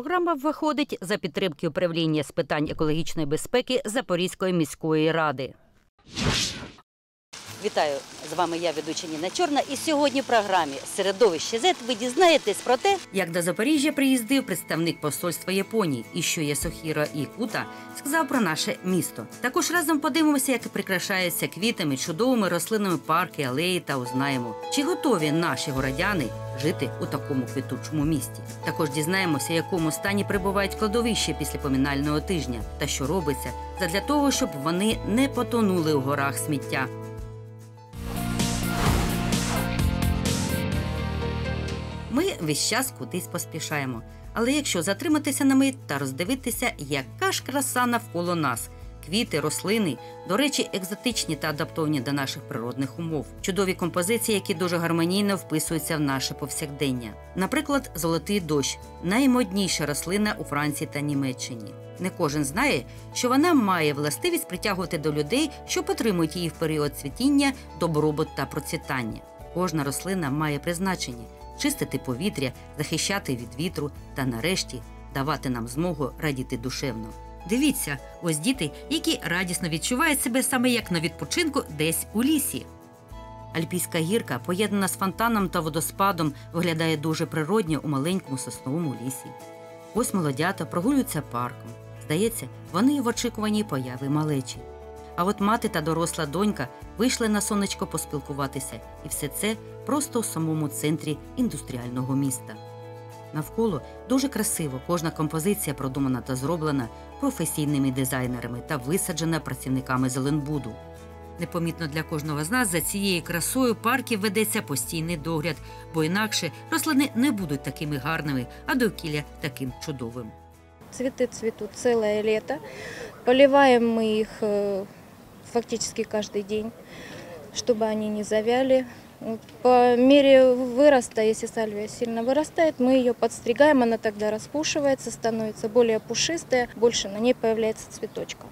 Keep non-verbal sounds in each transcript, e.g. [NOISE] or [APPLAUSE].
Програма виходить за підтримки управління з питань екологічної безпеки Запорізької міської ради. Вітаю з вами. Я ведуча Ніна Чорна. І сьогодні в програмі Середовище Z ви дізнаєтесь про те, як до Запоріжжя приїздив представник посольства Японії, і що Ясохіро Ікута сказав про наше місто. Також разом подивимося, як прикрашаються квітами, чудовими рослинами парки, алеї та узнаємо, чи готові наші городяни жити у такому квітучому місті. Також дізнаємося, якому стані перебувають кладовища після помінального тижня, та що робиться задля того, щоб вони не потонули у горах сміття. Ми весь час кудись поспішаємо. Але якщо затриматися на мить та роздивитися, яка ж краса навколо нас. Квіти, рослини, до речі, екзотичні та адаптовані до наших природних умов, чудові композиції, які дуже гармонійно вписуються в наше повсякдення. Наприклад, золотий дощ наймодніша рослина у Франції та Німеччині. Не кожен знає, що вона має властивість притягувати до людей, що підтримують її в період цвітіння, добробут та процвітання. Кожна рослина має призначення чистити повітря, захищати від вітру та, нарешті, давати нам змогу радіти душевно. Дивіться, ось діти, які радісно відчувають себе саме як на відпочинку десь у лісі. Альпійська гірка, поєднана з фонтаном та водоспадом, виглядає дуже природньо у маленькому сосновому лісі. Ось молодята прогулюються парком. Здається, вони в очікуванні появи малечі. А от мати та доросла донька вийшли на сонечко поспілкуватися, і все це просто у самому центрі індустріального міста. Навколо дуже красиво кожна композиція продумана та зроблена професійними дизайнерами та висаджена працівниками Зеленбуду. Непомітно для кожного з нас за цією красою парків ведеться постійний догляд, бо інакше рослини не будуть такими гарними, а довкілля таким чудовим. Цветы цветут целое лето. Поливаем мы их э, фактически каждый день, чтобы они не завяли. Вот По мере выроста, если сальвия сильно вырастает, мы ее подстригаем, она тогда распушивается, становится более пушистая, больше на ней появляется цветочков.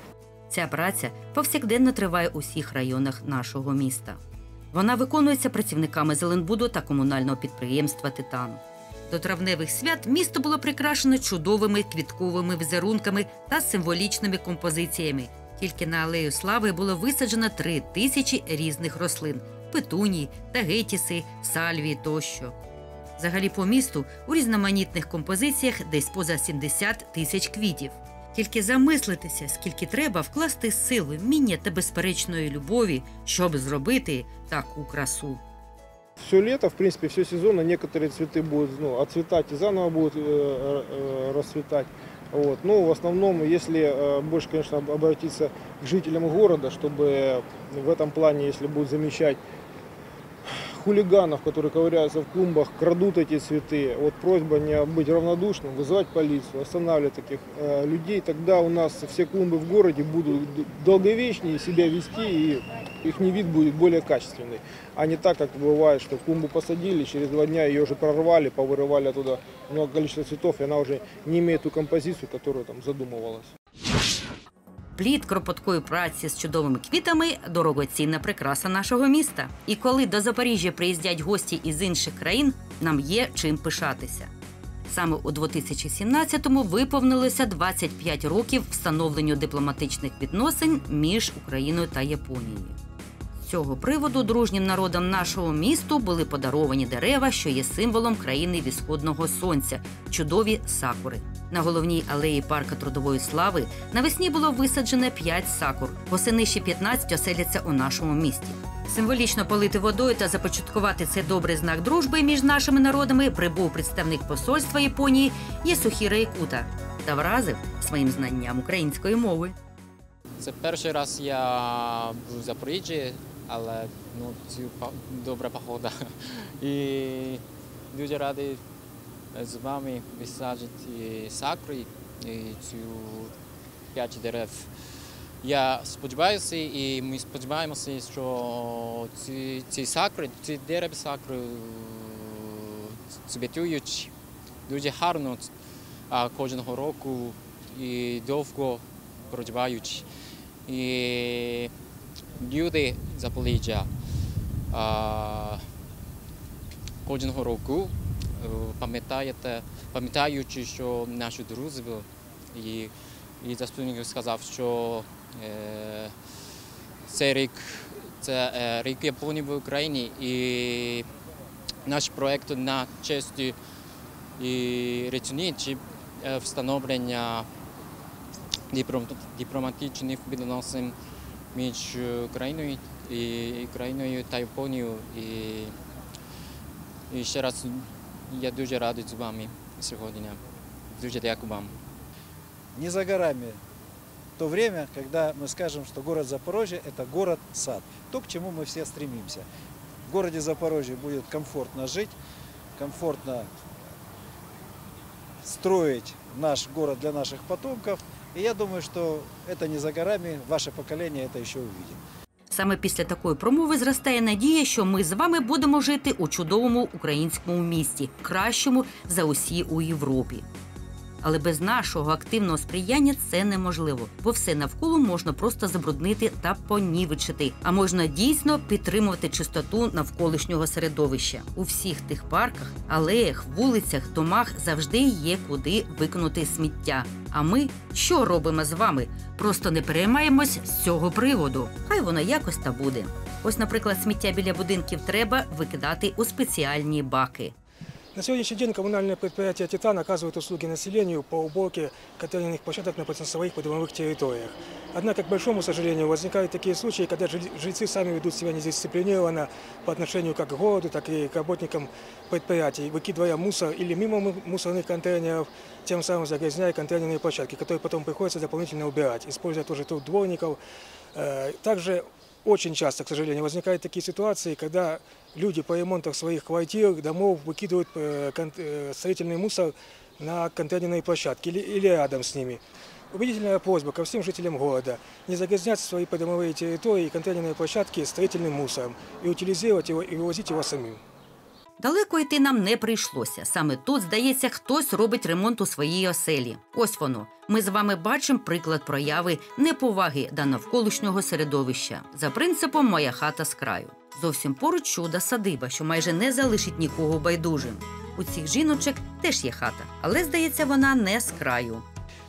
Ця праця повсякденно триває у всіх районах нашого міста. Вона виконується працівниками Зеленбуду та комунального підприємства Титан. До травневих свят місто було прикрашено чудовими квітковими візерунками та символічними композиціями. Тільки на алею слави було висаджено три тисячі різних рослин петунії, тагетіси, сальвії тощо. Взагалі по місту у різноманітних композиціях десь поза 70 тисяч квітів. Тільки замислитися, скільки треба вкласти сил, вміння та безперечної любові, щоб зробити таку красу. Все лето, в принципе, все сезонно некоторые цветы будут ну, отцветать и заново будут э, э, расцветать. Вот. Но в основном, если э, больше, конечно, об- обратиться к жителям города, чтобы в этом плане, если будут замечать хулиганов, которые ковыряются в клумбах, крадут эти цветы, вот просьба не быть равнодушным, вызывать полицию, останавливать таких э, людей, тогда у нас все клумбы в городе будут долговечнее себя вести и их вид будет более качественный, а не так, как бывает, что клумбу посадили, через два дня ее уже прорвали, повырывали оттуда много количества цветов, и она уже не имеет ту композицию, которая там задумывалась. Плід кропоткої праці з чудовими квітами дорогоцінна прикраса нашого міста. І коли до Запоріжжя приїздять гості із інших країн, нам є чим пишатися. Саме у 2017-му виповнилося 25 років встановленню дипломатичних відносин між Україною та Японією. З цього приводу дружнім народам нашого місту були подаровані дерева, що є символом країни Вісходного сонця чудові сакури. На головній алеї парка трудової слави навесні було висаджено 5 сакур, восени ще 15 оселяться у нашому місті. Символічно полити водою та започаткувати цей добрий знак дружби між нашими народами прибув представник посольства Японії Єсухіра Ікута та вразив своїм знанням української мови. Це перший раз я був в Запоріжжі, але ну, це добра погода. [LAUGHS] І дуже радий з вами висаджувати сакри і цю п'ять дерев. Я сподіваюся, і ми сподіваємося, що ці, ці сакри, ці дерева сакри е, цвітують дуже гарно а, кожного року і довго проживають. І люди Запоріжжя кожного року пам'ятаєте, пам'ятаючи, що наші друзі і, і заступник сказав, що е, цей рік це е, рік Японії в Україні, і наш проєкт на честь і речниці е, встановлення дипломатичних відносин між Україною і Україною та Японією. І, і ще раз я дуже радий з вами сьогодні. Дуже дякую вам. не за горами то время, когда мы скажем, что город Запорожье – это город-сад. То, к чему мы все стремимся. В городе Запорожье будет комфортно жить, комфортно строить наш город для наших потомков. И я думаю, что это не за горами, ваше поколение это еще увидит. Саме після такої промови зростає надія, що ми з вами будемо жити у чудовому українському місті, кращому за усі у Європі. Але без нашого активного сприяння це неможливо, бо все навколо можна просто забруднити та понівечити. А можна дійсно підтримувати чистоту навколишнього середовища. У всіх тих парках, алеях, вулицях, домах завжди є куди викинути сміття. А ми що робимо з вами? Просто не переймаємось з цього приводу. Хай воно якось та буде. Ось, наприклад, сміття біля будинків треба викидати у спеціальні баки. На сегодняшний день коммунальное предприятие «Титан» оказывает услуги населению по уборке контейнерных площадок на своих придомовых территориях. Однако, к большому сожалению, возникают такие случаи, когда жильцы сами ведут себя недисциплинированно по отношению как к городу, так и к работникам предприятий, выкидывая мусор или мимо му- мусорных контейнеров, тем самым загрязняя контейнерные площадки, которые потом приходится дополнительно убирать, используя тоже труд дворников. Э, Также очень часто, к сожалению, возникают такие ситуации, когда люди по ремонту своих квартир, домов выкидывают э, э, строительный мусор на контейнерные площадки или, или рядом с ними. Убедительная просьба ко всем жителям города не загрязнять свои придомовые территории и контейнерные площадки строительным мусором и утилизировать его и вывозить его самим. Далеко йти нам не прийшлося. Саме тут, здається, хтось робить ремонт у своїй оселі. Ось воно. Ми з вами бачимо приклад прояви неповаги до навколишнього середовища за принципом Моя хата з краю. Зовсім поруч чуда садиба, що майже не залишить нікого байдужим. У цих жіночок теж є хата, але здається, вона не з краю.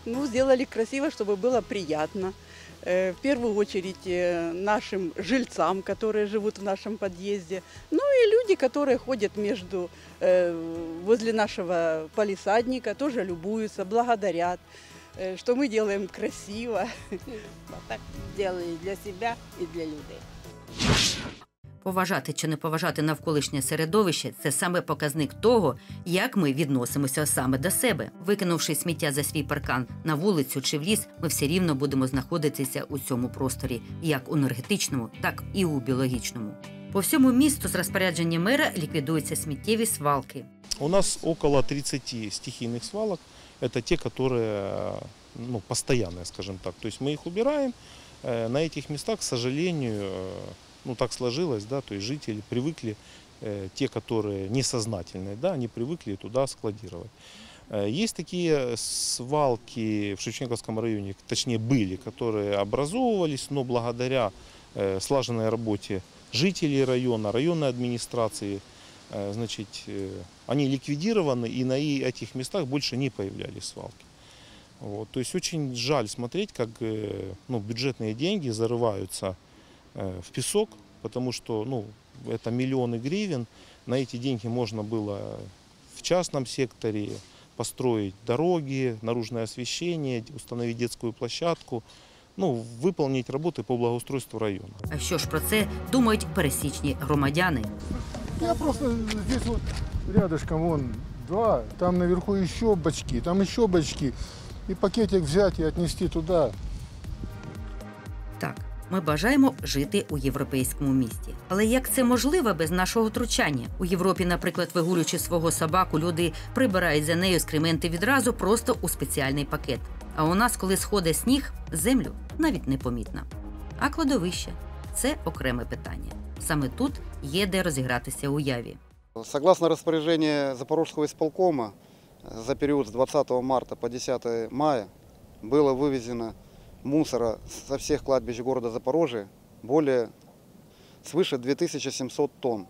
Ну, сделали красиво, чтобы было приятно. Э, В первую очередь э, нашим жильцам, которые живут в нашем подъезде. Ну и люди, которые ходят между, э, возле нашего полисадника, тоже любуются, благодарят, э, что мы делаем красиво. Вот так делаю для себя и для людей. Поважати чи не поважати навколишнє середовище це саме показник того, як ми відносимося саме до себе. Викинувши сміття за свій паркан на вулицю чи в ліс, ми все рівно будемо знаходитися у цьому просторі, як у енергетичному, так і у біологічному. По всьому місту з розпорядження мера ліквідуються сміттєві свалки. У нас около 30 стихийных свалок. Это те, которые ну, постоянные, скажем так. То есть мы их убираем. Э, На этих местах, к сожалению, э, ну так сложилось, да, то есть жители привыкли, э, те, которые несознательные, да, они привыкли туда складировать. Э, Есть такие свалки в Шевченковском районе, точнее были, которые образовывались, но благодаря э, слаженной работе жителей района, районной администрации, Э, значит, э, они ликвидированы, и на этих местах больше не появлялись свалки. Вот. То есть очень жаль смотреть, как э, ну, бюджетные деньги зарываются в песок, потому что ну, это миллионы гривен. На эти деньги можно было в частном секторе построить дороги, наружное освещение, установить детскую площадку, ну, выполнить работы по благоустройству района. А що ж про це думають пересічні громадяни? Я просто здесь вот рядышком, вон, два, там наверху еще бачки, там еще бачки. И пакетик взять и отнести туда. Так, ми бажаємо жити у європейському місті. Але як це можливо без нашого втручання? У Європі, наприклад, вигулюючи свого собаку, люди прибирають за нею скременти відразу просто у спеціальний пакет. А у нас, коли сходить сніг, землю навіть не помітно. А кладовище це окреме питання. Саме тут є де розігратися уяві. Согласно распоряжению Запорожского исполкома, э, за период с 20 марта по 10 мая было вывезено мусора со всех кладбищ города Запорожья более свыше 2700 тонн.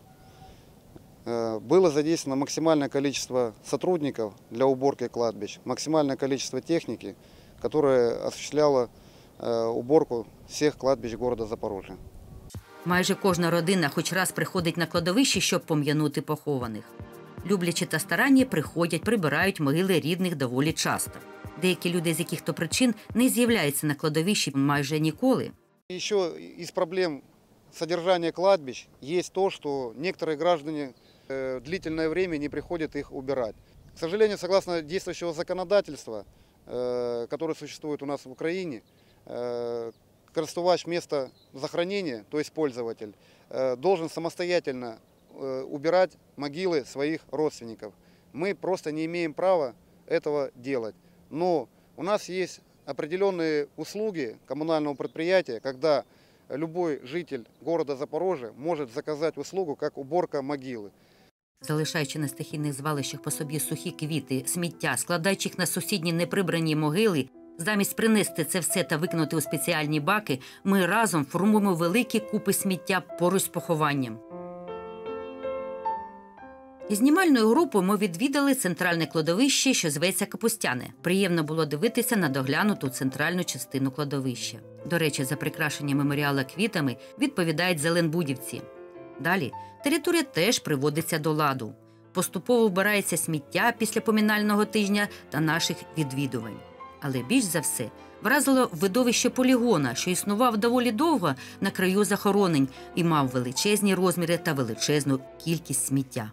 Э, Было задействовано максимальное количество сотрудников для уборки кладбищ, максимальное количество техники, которая осуществляла э, уборку всех кладбищ города Запорожья. Майже кожна родина хоч раз приходить на кладовище, щоб пом'янути похованих. Люблячі та старанні приходять, прибирають могили рідних доволі часто. Деякі люди з яких-то причин не з'являються на кладовищі майже ніколи. Еще из проблем содержания кладбищ есть то, что некоторые граждане э, длительное время не приходят их убирать. К сожалению, согласно действующего законодательства, э, которое существует у нас в Украине, э, користувач места захоронения, то есть пользователь, э, должен самостоятельно э, убирать могилы своих родственников. Мы просто не имеем права этого делать. Но у нас есть определенные услуги коммунального предприятия, когда любой житель города Запорожья может заказать услугу, как уборка могилы. Залишаючи на стихійних звалищах по собі сухі квіти, сміття, складаючи їх на сусідні неприбрані могили, замість принести це все та викинути у спеціальні баки, ми разом формуємо великі купи сміття поруч з похованням. Із знімальною групою ми відвідали центральне кладовище, що зветься Капустяне. Приємно було дивитися на доглянуту центральну частину кладовища. До речі, за прикрашення меморіала квітами відповідають зеленбудівці. Далі територія теж приводиться до ладу. Поступово вбирається сміття після помінального тижня та наших відвідувань. Але більш за все вразило видовище полігона, що існував доволі довго на краю захоронень і мав величезні розміри та величезну кількість сміття.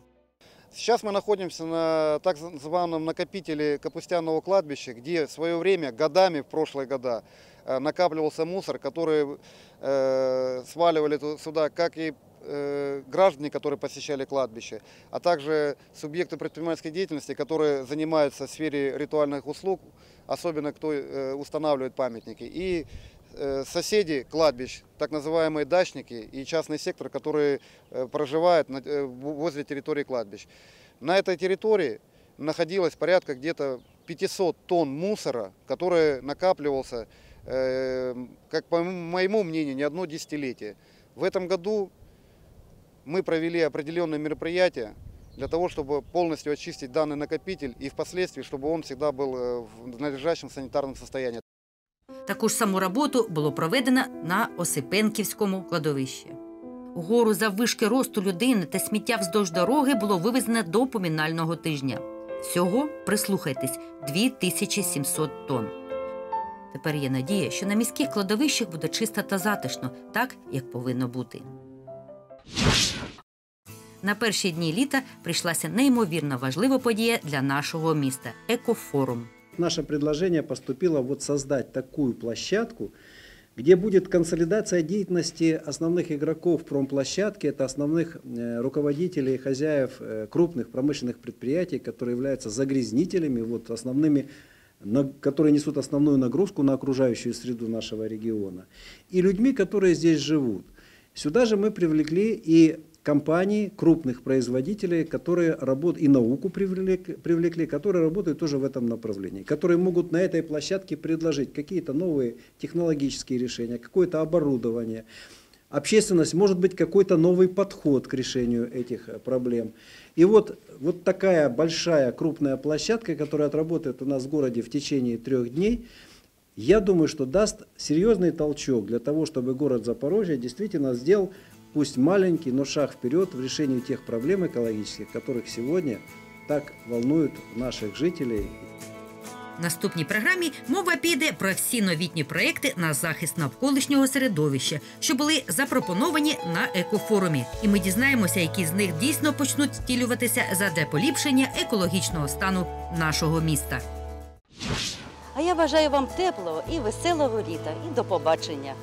Сейчас мы находимся на так называемом накопителе Капустяного кладбища, где в свое время, годами, в прошлые года, э, накапливался мусор, который э, сваливали сюда как и э, граждане, которые посещали кладбище, а также субъекты предпринимательской деятельности, которые занимаются в сфере ритуальных услуг, особенно кто э, устанавливает памятники, и соседи кладбищ, так называемые дачники и частный сектор, которые э, проживают э, возле территории кладбищ. На этой территории находилось порядка где-то 500 тонн мусора, который накапливался, э, как по моему мнению, не одно десятилетие. В этом году мы провели определенные мероприятия для того, чтобы полностью очистить данный накопитель и впоследствии, чтобы он всегда был э, в надлежащем санитарном состоянии. Таку ж саму роботу було проведено на Осипенківському кладовищі. Угору заввишки росту людини та сміття вздовж дороги було вивезено до помінального тижня. Всього, прислухайтесь, 2700 тонн. Тепер є надія, що на міських кладовищах буде чисто та затишно, так як повинно бути. На перші дні літа прийшлася неймовірно важлива подія для нашого міста екофорум. Наше предложение поступило вот создать такую площадку, где будет консолидация деятельности основных игроков промплощадки, это основных э, руководителей и хозяев э, крупных промышленных предприятий, которые являются загрязнителями, вот, основными, которые несут основную нагрузку на окружающую среду нашего региона, и людьми, которые здесь живут. Сюда же мы привлекли и компании крупных производителей, которые работают, и науку привлекли, привлекли, которые работают тоже в этом направлении, которые могут на этой площадке предложить какие-то новые технологические решения, какое-то оборудование. Общественность может быть какой-то новый подход к решению этих э, проблем. И вот, вот такая большая крупная площадка, которая отработает у нас в городе в течение трех дней, я думаю, что даст серьезный толчок для того, чтобы город Запорожье действительно сделал, пусть маленький, но шаг вперед в решении тех проблем экологических, которых сегодня так волнуют наших жителей В наступній програмі мова піде про всі новітні проекти на захист навколишнього середовища, що були запропоновані на екофорумі. І ми дізнаємося, які з них дійсно почнуть втілюватися задля поліпшення екологічного стану нашого міста. А я бажаю вам теплого і веселого літа. І до побачення.